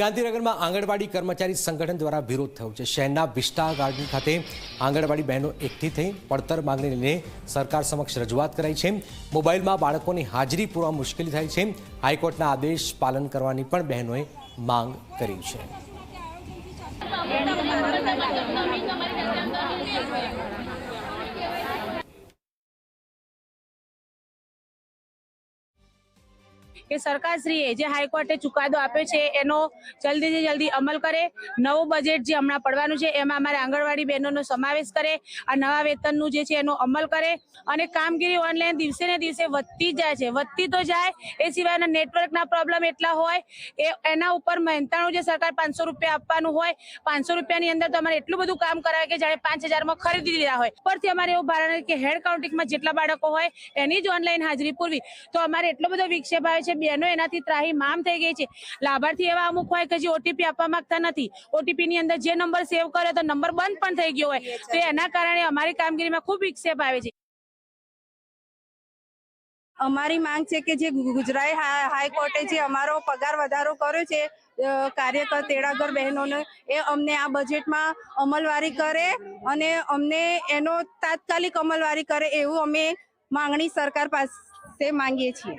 ગાંધીનગરમાં આંગણવાડી કર્મચારી સંગઠન દ્વારા વિરોધ થયો છે. શહેરના વિસ્ટા ગાર્ડન ખાતે આંગણવાડી બહેનો એકઠી થઈ પડતર માંગણીને લઈને સરકાર સમક્ષ રજૂઆત કરાઈ છે. મોબાઈલમાં બાળકોની હાજરી પૂરવા મુશ્કેલી થાય છે. હાઈકોર્ટના આદેશ પાલન કરવાની પણ બહેનોએ માંગ કરી છે. કે સરકારશ્રીએ જે હાઈકોર્ટે ચુકાદો આપ્યો છે, એનો જલ્દીથી જલ્દી અમલ કરે. નવું બજેટ જે હમણાં પડવાનું છે, એમાં અમારે આંગણવાડી બહેનોનો સમાવેશ કરે. આ નવા વેતનનું જે છે, એનો અમલ કરે. અને કામગીરી ઓનલાઈન દિવસે ને દિવસે વધતી જાય છે. વધતી તો જાય, એ સિવાયના નેટવર્કના પ્રોબ્લેમ એટલા હોય એ એના ઉપર મહેનતાણું જે સરકાર પાંચસો રૂપિયા આપવાનું હોય, પાંચસો રૂપિયાની અંદર તો અમારે એટલું બધું કામ કરાવે કે જાણે પાંચ હજારમાં ખરીદી લીધા હોય. પરથી અમારે એવું ભારણ કે હેડ કાઉન્ટિંગમાં જેટલા બાળકો હોય, એની જ ઓનલાઈન હાજરી પૂરવી. તો અમારે એટલો બધો વિક્ષેપ આવે છે, બહેનો એનાથી ત્રાહી મામ થઈ ગઈ છે. લાભાર્થી એવા અમુક હોય કે જે ઓટીપી આપવા માંગતા નથી. ઓટીપી ની અંદર જે નંબર સેવ કરે તો નંબર બંધ પણ થઈ ગયો હોય. તો એના કારણે અમારી કામગીરીમાં ખૂબ વિક્ષેપ આવે છે. અમારી માંગ છે કે જે ગુજરાત હાઈકોર્ટે જે અમારો પગાર વધારો કર્યો છે કાર્યકર તેડાગર બહેનોને, એ અમને આ બજેટમાં અમલવારી કરે અને અમને એનો તાત્કાલિક અમલવારી કરે એવું અમે માંગણી સરકાર પાસે માંગીએ છીએ.